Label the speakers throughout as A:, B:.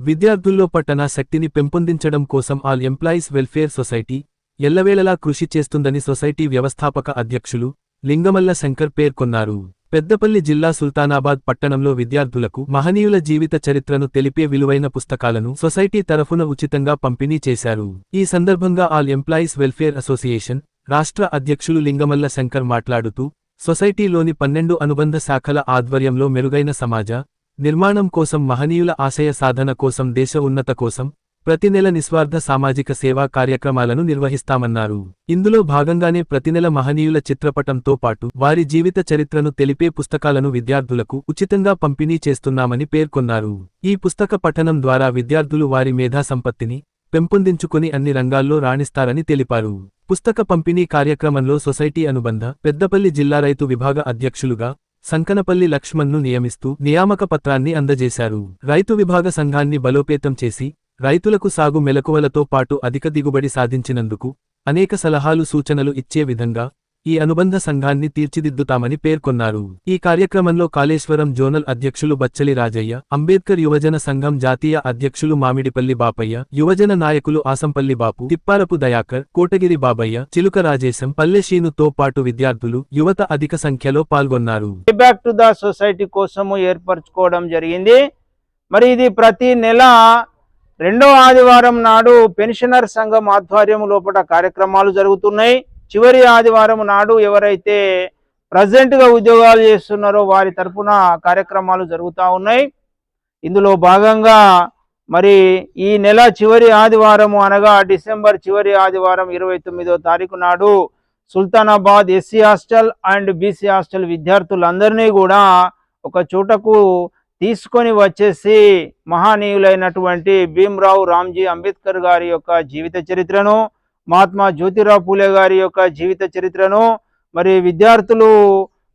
A: విద్యార్థుల్లో పట్టణ శక్తిని పెంపొందించడం కోసం ఆల్ ఎంప్లాయీస్ వెల్ఫేర్ సొసైటీ ఎల్లవేళలా కృషి చేస్తుందని సొసైటీ వ్యవస్థాపక అధ్యక్షులు లింగమల్ల శంకర్ పేర్కొన్నారు పెద్దపల్లి జిల్లా సుల్తానాబాద్ పట్టణంలో విద్యార్థులకు మహనీయుల జీవిత చరిత్రను తెలిపే విలువైన పుస్తకాలను సొసైటీ తరఫున ఉచితంగా పంపిణీ చేశారు. ఈ సందర్భంగా ఆల్ ఎంప్లాయీస్ వెల్ఫేర్ అసోసియేషన్ రాష్ట్ర అధ్యక్షులు లింగమల్ల శంకర్ మాట్లాడుతూ సొసైటీలోని పన్నెండు అనుబంధ శాఖల ఆధ్వర్యంలో మెరుగైన సమాజ నిర్మాణం కోసం మహనీయుల ఆశయ సాధన కోసం దేశ ఉన్నత కోసం ప్రతి నెల నిస్వార్థ సామాజిక సేవా కార్యక్రమాలను నిర్వహిస్తామన్నారు. ఇందులో భాగంగానే ప్రతి నెల మహనీయుల చిత్రపటంతో పాటు వారి జీవిత చరిత్రను తెలిపే పుస్తకాలను విద్యార్థులకు ఉచితంగా పంపిణీ చేస్తున్నామని పేర్కొన్నారు. ఈ పుస్తక పఠనం ద్వారా విద్యార్థులు వారి మేధా సంపత్తిని పెంపొందించుకుని అన్ని రంగాల్లో రాణిస్తారని తెలిపారు. పుస్తక పంపిణీ కార్యక్రమంలో సొసైటీ అనుబంధ పెద్దపల్లి జిల్లా రైతు విభాగ అధ్యక్షులుగా సంకనపల్లి లక్ష్మణ్ను నియమిస్తూ నియామక పత్రాన్ని అందజేశారు. రైతు విభాగ సంఘాన్ని బలోపేతం చేసి రైతులకు సాగు మెలకువలతో పాటు అధిక దిగుబడి సాధించినందుకు అనేక సలహాలు సూచనలు ఇచ్చే విధంగా ఈ అనుబంధ సంఘాన్ని తీర్చిదిద్దుతామని పేర్కొన్నారు. ఈ కార్యక్రమంలో కాళేశ్వరం జోనల్ అధ్యక్షులు బచ్చలి రాజయ్య అంబేద్కర్ యువజన సంఘం జాతీయ అధ్యక్షులు మామిడిపల్లి బాపయ్య యువజన నాయకులు ఆసంపల్లి బాపు తిప్పారపు దయాకర్ కోటగిరి బాబయ్య చిలుక రాజేశం పల్లెశీనుతో పాటు విద్యార్థులు యువత అధిక సంఖ్యలో పాల్గొన్నారు.
B: బ్యాక్ టు ద సొసైటీ కోసము ఏర్పరచుకోవడం జరిగింది. మరి ఇది ప్రతి నెల రెండో ఆదివారం నాడు పెన్షనర్ సంఘం ఆధ్వర్యం లోపల కార్యక్రమాలు జరుగుతున్నాయి. చివరి ఆదివారం నాడు ఎవరైతే ప్రజెంట్గా ఉద్యోగాలు చేస్తున్నారో వారి తరపున కార్యక్రమాలు జరుగుతూ ఉన్నాయి. ఇందులో భాగంగా మరి ఈ నెల చివరి ఆదివారము అనగా డిసెంబర్ చివరి ఆదివారం ఇరవై తొమ్మిదో తారీఖు నాడు Sultanabad SC hostel and BC hostel విద్యార్థులందరినీ కూడా ఒక చోటకు తీసుకొని వచ్చేసి మహానీయులైనటువంటి భీమ్రావు రామ్జీ అంబేద్కర్ గారి యొక్క జీవిత చరిత్రను మహాత్మా జ్యోతిరావు పూలే గారి యొక్క జీవిత చరిత్రను మరి విద్యార్థులు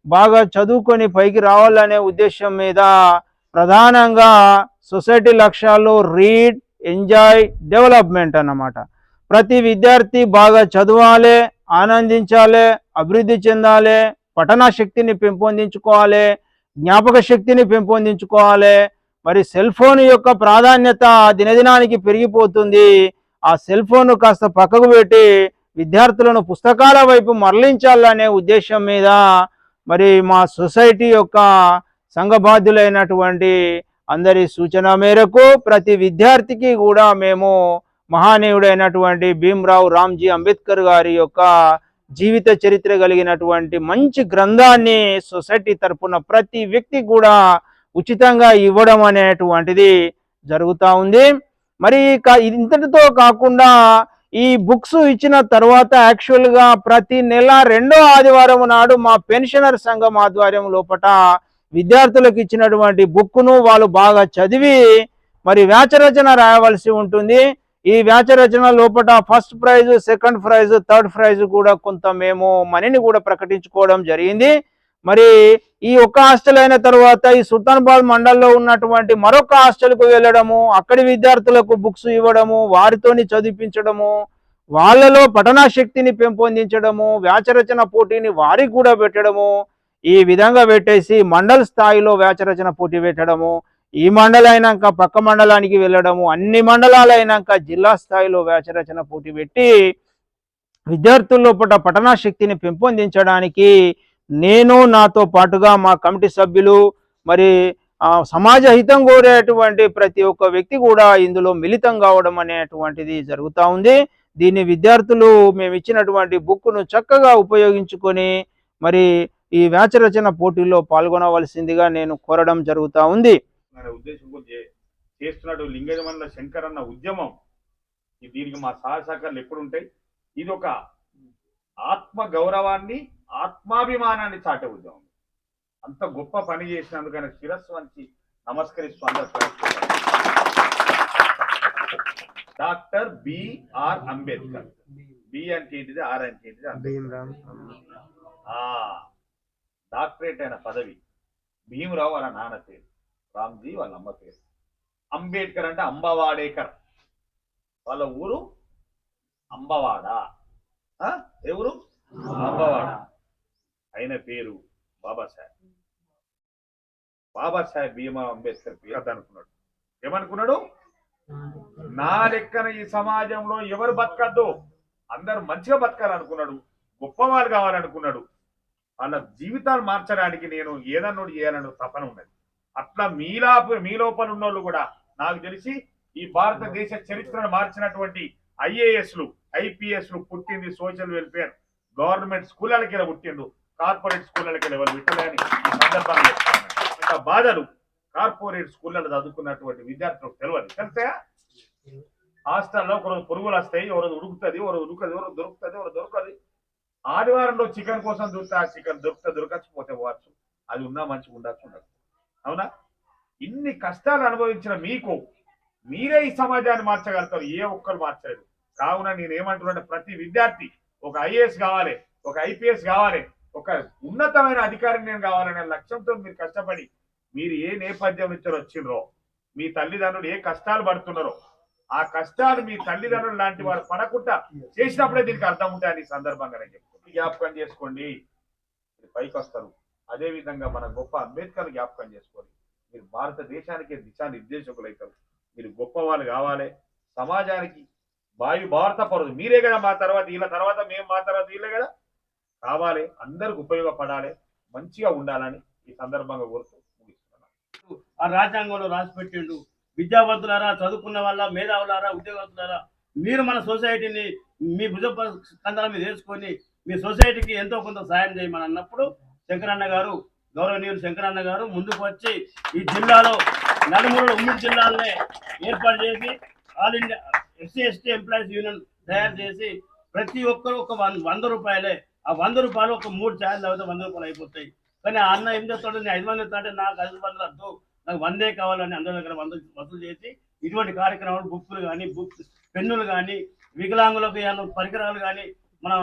B: బాగా చదువుకొని పైకి రావాలనే ఉద్దేశం మీద ప్రధానంగా సొసైటీ లక్ష్యాల్లో రీడ్ ఎంజాయ్ డెవలప్మెంట్ అన్నమాట. ప్రతి విద్యార్థి బాగా చదవాలి ఆనందించాలి అభివృద్ధి చెందాలి పఠన శక్తిని పెంపొందించుకోవాలి జ్ఞాపక శక్తిని పెంపొందించుకోవాలి. మరి సెల్ ఫోన్ యొక్క ప్రాధాన్యత దినదినానికి పెరిగిపోతుంది. ఆ సెల్ ఫోన్ కాస్త పక్కకు పెట్టి విద్యార్థులను పుస్తకాల వైపు మరలించాలనే ఉద్దేశం మీద మరి మా సొసైటీ యొక్క సంఘబాధ్యులైనటువంటి అందరి సూచన మేరకు ప్రతి విద్యార్థికి కూడా మేము మహానీయుడైనటువంటి భీమ్రావు రామ్జీ అంబేద్కర్ గారి యొక్క జీవిత చరిత్ర కలిగినటువంటి మంచి గ్రంథాన్ని సొసైటీ తరపున ప్రతి వ్యక్తి కూడా ఉచితంగా ఇవ్వడం అనేటువంటిది జరుగుతూ ఉంది. మరి ఇంతటితో కాకుండా ఈ బుక్స్ ఇచ్చిన తర్వాత యాక్చువల్గా ప్రతి నెల రెండో ఆదివారం నాడు మా పెన్షనర్ సంఘం ఆధ్వర్యం లోపట విద్యార్థులకు ఇచ్చినటువంటి బుక్ను వాళ్ళు బాగా చదివి మరి వ్యాచరచన రాయవలసి ఉంటుంది. ఈ వ్యాచరచన లోపల first prize second prize third prize కూడా కొంత మేము మనీని కూడా ప్రకటించుకోవడం జరిగింది. మరి ఈ ఒక్క హాస్టల్ అయిన తర్వాత ఈ సుల్తాన్బాద్ మండల్లో ఉన్నటువంటి మరొక హాస్టల్కు వెళ్ళడము అక్కడి విద్యార్థులకు బుక్స్ ఇవ్వడము వారితోని చదివించడము వాళ్ళలో పఠనా శక్తిని పెంపొందించడము వ్యాచరచన పోటీని వారికి కూడా పెట్టడము ఈ విధంగా పెట్టేసి మండల స్థాయిలో వ్యాచరచన పోటీ పెట్టడము ఈ మండలం అయినాక పక్క మండలానికి వెళ్ళడము అన్ని మండలాలు అయినాక జిల్లా స్థాయిలో వ్యాచరచన పోటీ పెట్టి విద్యార్థుల లోపల పఠనా శక్తిని పెంపొందించడానికి నేను నాతో పాటుగా మా కమిటీ సభ్యులు మరి సమాజ హితం కోరేటువంటి ప్రతి ఒక్క వ్యక్తి కూడా ఇందులో మిళితం కావడం అనేటువంటిది జరుగుతూ ఉంది. దీన్ని విద్యార్థులు మేము ఇచ్చినటువంటి బుక్ను చక్కగా ఉపయోగించుకొని మరి ఈ వ్యాచరచన పోటీల్లో పాల్గొనవలసిందిగా నేను కోరడం జరుగుతూ ఉంది.
C: చేస్తున్నాడు లింగజమన్న శంకర్ అన్న ఉద్యమం దీనికి మా సహసహకారాలు ఎప్పుడు ఉంటాయి ఇది ఒక ఆత్మ గౌరవాన్ని ఆత్మాభిమానాన్ని చాటే ఉద్యమం అంత గొప్ప పని చేసినందుకు ఆయన శిరస్సు వంచి నమస్కరిస్తూ డాక్టర్ బిఆర్ అంబేద్కర్. బి అంటే ఏంటిది? ఆర్ అంటే ఏంటిది? అంబేద్కర్. ఆ డాక్టరేట్ అయిన పదవి. భీమరావు వాళ్ళ నాన్న పేరు. రామ్జీ వాళ్ళ అమ్మ పేరు. అంబేద్కర్ అంటే అంబవాడేకర్. వాళ్ళ ఊరు అంబవాడ. ఎవరు? ఏ ఆయన పేరు బాబాసాహెబ్. బాబాసాహెబ్ భీమా అంబేద్కర్ పేరు అనుకున్నాడు. ఏమనుకున్నాడు? నా లెక్కన ఈ సమాజంలో ఎవరు బతకద్దు అందరు మంచిగా బతకాలనుకున్నాడు గొప్పవాళ్ళు కావాలనుకున్నాడు. వాళ్ళ జీవితాలు మార్చడానికి నేను ఏదన్నోడు చేయాలని తపన ఉన్నది. అట్లా మీలా మీ లోపల ఉన్నోళ్ళు కూడా నాకు తెలిసి ఈ భారతదేశ చరిత్రను మార్చినటువంటి ఐఏఎస్లు ఐపీఎస్లు పుట్టింది సోషల్ వెల్ఫేర్. గవర్నమెంట్ స్కూళ్ళకి ఇలా పుట్టిండు. కార్పొరేట్ స్కూళ్ళకి ఎవరు విట్టలేని ఈ ఇంకా బాధలు కార్పొరేట్ స్కూళ్ళలో చదువుకున్నటువంటి విద్యార్థులకు తెలియదు తెలిసా హాస్టల్లో ఒకరోజు పురుగులు వస్తాయి ఒకరోజు ఉడుకుతుంది ఒకరోజు ఉడుకుతుంది ఒకరోజు దొరుకుతుంది ఒకరోజు దొరకదు. ఆదివారంలో చికెన్ కోసం దొరుకుతా ఆ చికెన్ దొరికితే దొరకకపోతే పోవచ్చు అది ఉన్నా మంచిగా ఉండొచ్చు ఉండదు. అవునా? ఇన్ని కష్టాలు అనుభవించిన మీకు మీరే ఈ సమాజాన్ని మార్చగలుగుతారు. ఏ ఒక్కరు మార్చలేదు. కావున నేను ఏమంటున్నాను ప్రతి విద్యార్థి ఒక ఐఏఎస్ కావాలి ఒక ఐపీఎస్ కావాలి ఒక ఉన్నతమైన అధికారిని నేను కావాలనే లక్ష్యంతో మీరు కష్టపడి మీరు ఏ నేపథ్యం నుంచి వచ్చిండ్రో మీ తల్లిదండ్రులు ఏ కష్టాలు పడుతున్నారో ఆ కష్టాలు మీ తల్లిదండ్రులు లాంటి వారు పడకుండా చేసినప్పుడే దీనికి అర్థం ఉంటాయని ఈ సందర్భంగా నేను చెప్తాను జ్ఞాపకం చేసుకోండి. మీరు పైకి వస్తారు. అదే విధంగా మన గొప్ప అంబేద్కర్ జ్ఞాపకం చేసుకోండి. మీరు భారతదేశానికి దిశానిర్దేశకులు అవుతారు మీరు గొప్ప వాళ్ళు కావాలి. సమాజానికి వాయు భారత పరుదు మీరే కదా మా తర్వాత వీళ్ళ తర్వాత మేము మా తర్వాత వీళ్ళే కదా? కావాలి అందరికి ఉపయోగపడాలి మంచిగా ఉండాలని ఈ సందర్భంగా కోరుతూ ముగిస్తున్నాను.
D: ఆ రాజ్యాంగంలో రాసి పెట్టిండు. విద్యావంతులారా చదువుకున్న వాళ్ళ మేధావులారా ఉద్యోగస్తులారా మీరు మన సొసైటీని మీ భుజ కందాల మీద వేసుకొని మీ సొసైటీకి ఎంతో కొంత సాయం చేయమని అన్నప్పుడు శంకరన్న గారు గౌరవనీయులు శంకరన్న గారు ముందుకు వచ్చి ఈ జిల్లాలో నలుమూరు ఉమ్మడి జిల్లాలనే ఏర్పాటు చేసి all India SC ST employees union తయారు చేసి ప్రతి ఒక్కరు ఒక వంద వంద రూపాయలే. ఆ వంద రూపాయలు ఒక మూడు ఛాయలు తాగితే వంద రూపాయలు అయిపోతాయి. కానీ ఆ అన్న ఏం చేస్తాడు? నేను ఐదు మంది అంటే నాకు ఐదు వందలు వద్దు. నాకు వందే కావాలని అందరి దగ్గర వంద వసూలు చేసి ఇటువంటి కార్యక్రమాలు బుక్కులు కానీ బుక్ పెన్నులు కానీ వికలాంగులకు పరికరాలు కానీ మనం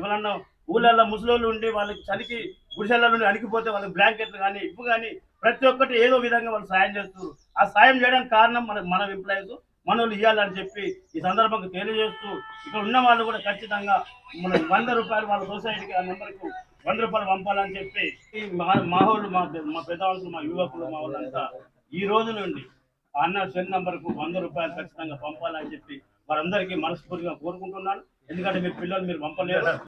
D: ఎవరన్నా ఊళ్ళల్లో ముసలోళ్ళు ఉండి వాళ్ళకి చలికి గుడిసెల నుండి అణికిపోతే వాళ్ళకి బ్లాంకెట్లు కానీ ఇప్పు కానీ ప్రతి ఒక్కటి ఏదో విధంగా వాళ్ళు సాయం చేస్తున్నారు. ఆ సాయం చేయడానికి కారణం మన మన ఎంప్లాయీస్ మనవులు ఇవ్వాలని చెప్పి ఈ సందర్భంగా తెలియజేస్తూ ఇక్కడ ఉన్న వాళ్ళు కూడా ఖచ్చితంగా మన వంద రూపాయలు వాళ్ళ సొసైటీకి ఆ నెంబర్కు వంద రూపాయలు పంపాలని చెప్పి ఈ మా మా మా మా పెద్దవాళ్ళు మా యువకులు మా వాళ్ళంతా ఈ రోజు నుండి ఆ అన్న సెల్ నంబర్కు వంద రూపాయలు ఖచ్చితంగా పంపాలని చెప్పి వారందరికీ మనస్ఫూర్తిగా కోరుకుంటున్నాను. ఎందుకంటే మీ పిల్లలు మీరు పంపలేరు.